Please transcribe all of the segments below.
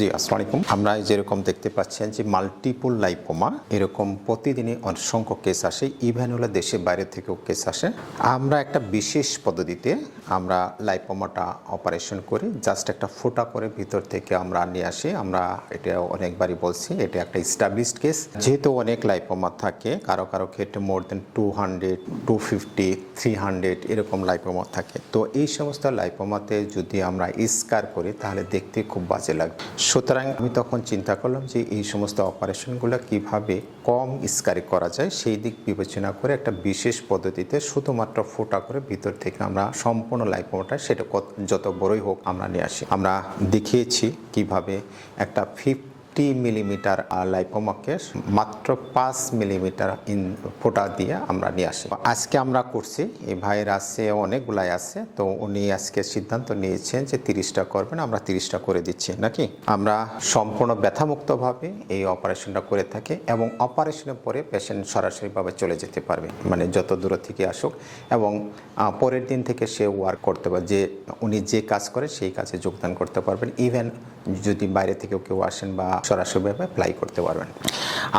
জি আসসালামু আলাইকুম আমরা যেরকম দেখতে পাচ্ছেন যে মাল্টিপল লাইপোমা এরকম প্রতিদিনই অসংখ্য কেস আসে ইভেন হলে দেশের বাইরে থেকেও কেস আসে। আমরা একটা বিশেষ পদ্ধতিতে আমরা লাইপোমাটা অপারেশন করি জাস্ট একটা ফোটা করে ভিতর থেকে আমরা নিয়ে আসি। আমরা এটা অনেকবারই বলছি, এটা একটা স্টাবলিশড কেস যেহেতু অনেক লাইপোমা থাকে, কারও কারও ক্ষেত্রে more than two hundred to fifty three hundred এরকম লাইপোমা থাকে। তো এই সমস্ত লাইপোমাতে যদি আমরা স্কার করি, তাহলে দেখতে খুব বাজে লাগবে। সুতরাং আমি তখন চিন্তা করলাম যে এই সমস্ত অপারেশনগুলো কীভাবে কম স্কারি করা যায়, সেই দিক বিবেচনা করে একটা বিশেষ পদ্ধতিতে শুধুমাত্র ফোটা করে ভিতর থেকে আমরা সম্পূর্ণ লাইপোমাটা সেটা যত বড়ই হোক আমরা নিয়ে আসি। আমরা দেখিয়েছি কীভাবে একটা ফিফটি মিলিমিটার লাইপোমাকে মাত্র পাঁচ মিলিমিটার ইন ফোটা দিয়ে আমরা নিয়ে আসি। আজকে আমরা করছি, এই ভাইয়ের আছে অনেকগুলাই আছে, তো উনি আজকে সিদ্ধান্ত নিয়েছেন যে তিরিশটা করবেন, আমরা তিরিশটা করে দিচ্ছি, নাকি? আমরা সম্পূর্ণ ব্যথামুক্তভাবে এই অপারেশনটা করে থাকি এবং অপারেশনের পরে পেশেন্ট সরাসরিভাবে চলে যেতে পারবে মানে যত দূর থেকে আসুক এবং পরের দিন থেকে সে ওয়ার্ক করতে পারবে, যে উনি যে কাজ করে সেই কাজে যোগদান করতে পারবেন ইভেন যদি বাইরে থেকেও কেউ আসেন বা সরাসরিভাবে অ্যাপ্লাই করতে পারবেন।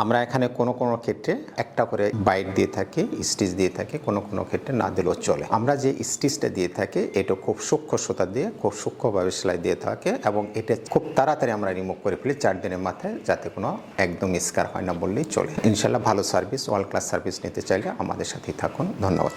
আমরা এখানে কোনো কোনো ক্ষেত্রে একটা করে বাইট দিয়ে থাকি স্টিচ দিয়ে থাকি, কোনো কোনো ক্ষেত্রে না দিলেও চলে। আমরা যে স্টিচটা দিয়ে থাকি, এটা খুব সূক্ষ্ম সুতা দিয়ে, খুব সূক্ষ্মভাবে সেলাই দিয়ে থাকে এবং এটা খুব তাড়াতাড়ি আমরা রিমুভ করে ফেলি চার দিনের মাথায় যাতে কোনো একদম স্কার হয় না বললেই চলে। ইনশাল্লাহ ভালো সার্ভিস ওয়ার্ল্ড ক্লাস সার্ভিস নিতে চাইলে আমাদের সাথেই থাকুন। ধন্যবাদ।